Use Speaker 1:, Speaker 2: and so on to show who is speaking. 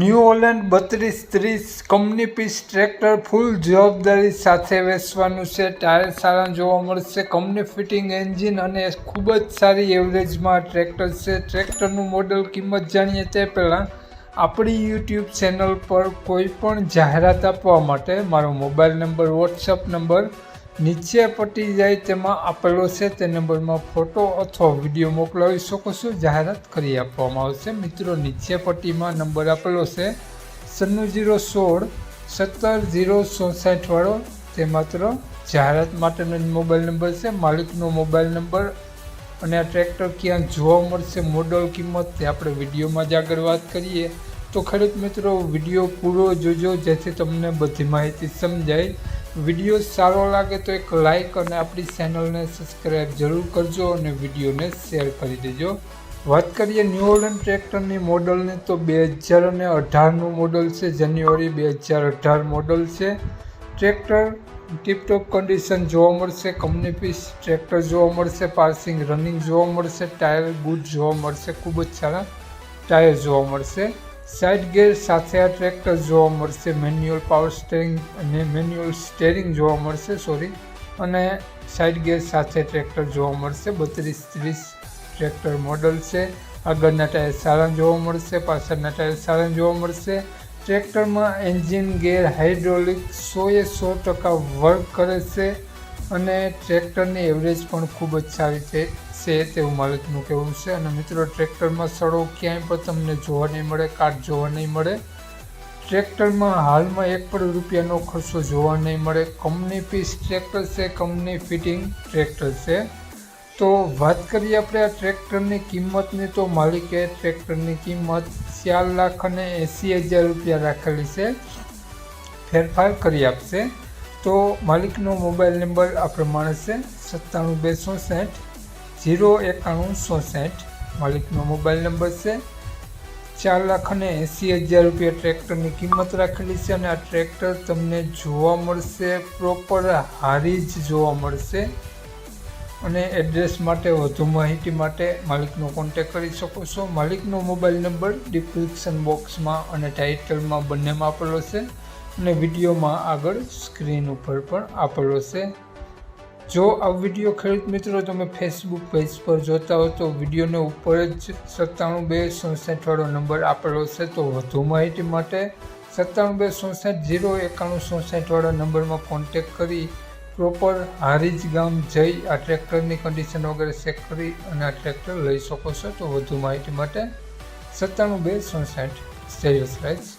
Speaker 1: New Holland બત્રીસ ત્રીસ company piece tractor ફૂલ જવાબદારી સાથે વેચવાનું છે. ટાયર સારા જોવા મળશે. કંપની ફિટિંગ એન્જિન અને ખૂબ જ સારી એવરેજમાં ટ્રેક્ટર છે. ટ્રેક્ટરનું મોડલ કિંમત જાણીએ તે પહેલાં આપણી યુટ્યુબ ચેનલ પર કોઈ પણ જાહેરાત આપવા માટે મારો મોબાઈલ નંબર, વોટ્સઅપ નંબર નીચે પટી જાય તેમાં આપેલો છે તે નંબરમાં ફોટો અથવા વીડિયો મોકલાવી શકો છો. જાહેરાત કરી આપવામાં આવશે. મિત્રો, નીચે પટ્ટીમાં નંબર આપેલો છે સન્નું જીરો સોળ સત્તર જીરો ચોસાઠ વાળો તે માત્ર જાહેરાત માટેનો જ મોબાઈલ નંબર છે. માલિકનો મોબાઈલ નંબર અને આ ટ્રેક્ટર ક્યાં જોવા મળશે, મોડલ, કિંમત તે આપણે વિડીયોમાં જ આગળ વાત કરીએ. તો ખેડૂત મિત્રો, વીડિયો પૂરો જોજો, જેથી તમને બધી માહિતી સમજાય. વીડિયો સારો લાગે તો એક લાઇક અને આપણી ચેનલને સબસ્ક્રાઈબ જરૂર કરજો અને વિડીયોને શેર કરી દેજો. વાત કરીએ ન્યૂ ઓલન ટ્રેક્ટરની મોડલને, તો બે હજાર અને અઢારનું મોડલ છે જાન્યુઆરી બે હજાર અઢાર મોડલ છે. ટ્રેક્ટર ટીપટોપ કન્ડિશન જોવા મળશે કંપની પીસ ટ્રેક્ટર જોવા મળશે પાર્સિંગ રનિંગ જોવા મળશે ટાયર બૂટ જોવા મળશે, ખૂબ જ સારા ટાયર જોવા મળશે. સાઇડ ગેર સાથે આ ટ્રેક્ટર જોવા મળશે. મેન્યુઅલ પાવર સ્ટેરિંગ અને મેન્યુઅલ સ્ટેરિંગ જોવા મળશે, સોરી. અને સાઇડ ગેર સાથે ટ્રેક્ટર જોવા મળશે. બત્રીસ ત્રીસ ટ્રેક્ટર મોડલ છે. આગળના ટાયર સારા જોવા મળશે, પાછળના ટાયર સારા જોવા મળશે. ટ્રેક્ટરમાં એન્જિન ગેર હાઇડ્રોલિક સોએ સો ટકા વર્ક કરે છે. અને ટ્રેક્ટરની એવરેજ પણ ખૂબ જ સારી છે છે તેવું માલિકનું કહેવું છે. અને મિત્રો, ટ્રેક્ટરમાં સડો ક્યાંય પણ તમને જોવા નહીં મળે કાટ જોવા નહીં મળે. ટ્રેક્ટરમાં હાલમાં એક પણ રૂપિયાનો ખર્ચો જોવા નહીં મળે. કંપની પીસ ટ્રેક્ટર છે, કંપની ફિટિંગ ટ્રેક્ટર છે. તો વાત કરીએ આપણે આ ટ્રેક્ટરની કિંમતની, તો માલિકે ટ્રેક્ટરની કિંમત ચાર લાખ અને એંસી હજાર રૂપિયા રાખેલી છે. ફેરફાર કરી આપશે. તો માલિકનો મોબાઈલ નંબર આ પ્રમાણે છે, સત્તાણું બે ચોસઠ જીરો એકાણું સોસઠ માલિકનો મોબાઈલ નંબર છે, ચાર લાખ અને એંસી હજાર રૂપિયા ટ્રેક્ટરની કિંમત રાખેલી છે અને આ ટ્રેક્ટર તમને જોવા મળશે, પ્રોપર હારી જ જોવા મળશે. અને એડ્રેસ માટે વધુ માહિતી માટે માલિકનો કોન્ટેક કરી શકો છો. માલિકનો મોબાઈલ નંબર ડિસ્ક્રિપ્શન બોક્સમાં અને ટાઇટલમાં બંનેમાં આપેલો છે. અને વિડીયોમાં આગળ સ્ક્રીન ઉપર પણ આપેલો છે. જો આ વીડિયો ખેડૂત મિત્રો તમે ફેસબુક પેજ પર જોતા હો તો વિડીયોને ઉપર જ સત્તાણું બે ચોસઠ વાળો નંબર આપેલો છે તો વધુ માહિતી માટે સત્તાણું બે ચોસઠ જીરો એકાણું ચોસઠ વાળા નંબરમાં કોન્ટેક કરી પ્રોપર હારીજ ગામ જઈ આ ટ્રેક્ટરની કન્ડિશન વગેરે ચેક કરી અને આ ટ્રેક્ટર લઈ શકો છો તો વધુ માહિતી માટે સત્તાણું બે ચોસઠ સ્ટેરિયસ રાઇટ્સ